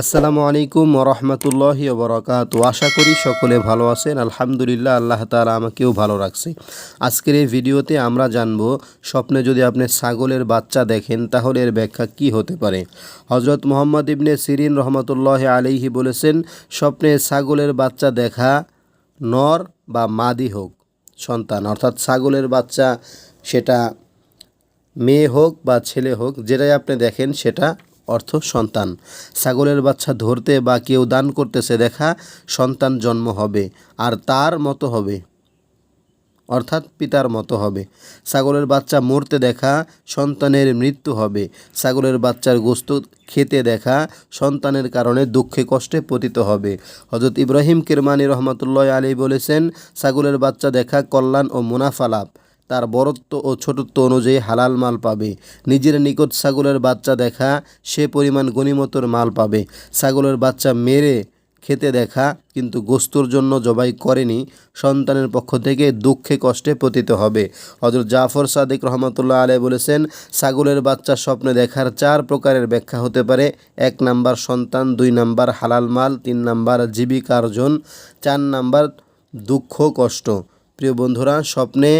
আসসালামু আলাইকুম রহমতুল্লাহি বরকাত আশা করি সকলে ভালো আছেন। আলহামদুলিল্লাহ আল্লাহ তালা আমাকেও ভালো রাখছে। আজকের এই ভিডিওতে আমরা জানব, স্বপ্নে যদি আপনি ছাগলের বাচ্চা দেখেন, তাহলে এর ব্যাখ্যা কি হতে পারে? হজরত মোহাম্মদ ইবনে সিরিন রহমতুল্লাহ আলিহি বলেছেন, স্বপ্নে ছাগলের বাচ্চা দেখা নর বা মাদি হোক, সন্তান। অর্থাৎ ছাগলের বাচ্চা সেটা মেয়ে হোক বা ছেলে হোক, যেটাই আপনি দেখেন সেটা অর্থ সন্তান। ছাগলের বাচ্চা ধরতে বা কেউ দান করতেছে দেখা সন্তান জন্ম হবে, আর তার মতো হবে। অর্থাৎ পিতার মতো হবে। ছাগলের বাচ্চা মরতে দেখা সন্তানের মৃত্যু হবে। ছাগলের বাচ্চার গোস্ত খেতে দেখা সন্তানের কারণে দুঃখে কষ্টে পতিত হবে। হজরত ইব্রাহিম কিরমানি রহমতুল্লাহ আলী বলেছেন, ছাগলের বাচ্চা দেখা কল্যাণ ও মুনাফা লাভ। তার বরত্ব ও ছোটত্ব অনুযায়ী হালাল মাল পাবে। নিজের নিকট ছাগলের বাচ্চা দেখা, সে পরিমাণ গণিমতর মাল পাবে। ছাগলের বাচ্চা মেরে খেতে দেখা, কিন্তু গোস্তর জন্য জবাই করেনি, সন্তানের পক্ষ থেকে দুঃখে কষ্টে পতিত হবে। হজরত জাফর সাদিক রহমতুল্লাহ আলে বলেছেন, ছাগলের বাচ্চা স্বপ্নে দেখার চার প্রকারের ব্যাখ্যা হতে পারে। এক নাম্বার সন্তান, দুই নাম্বার হালাল মাল, তিন নাম্বার জীবিকার্জন, চার নাম্বার দুঃখ কষ্ট। প্রিয় বন্ধুরা, স্বপ্নে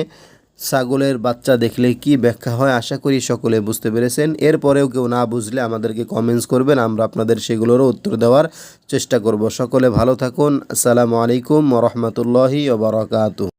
ছাগলের বাচ্চা দেখলে কি ব্যাখ্যা হয় আশা করি সকলে বুঝতে পেরেছেন। এরপরেও কেউ না বুঝলে আমাদেরকে কমেন্টস করবেন, আমরা আপনাদের সেগুলোরও উত্তর দেওয়ার চেষ্টা করব। সকলে ভালো থাকুন, আসসালামু আলাইকুম রহমতুল্লাহি ওবরাকাতু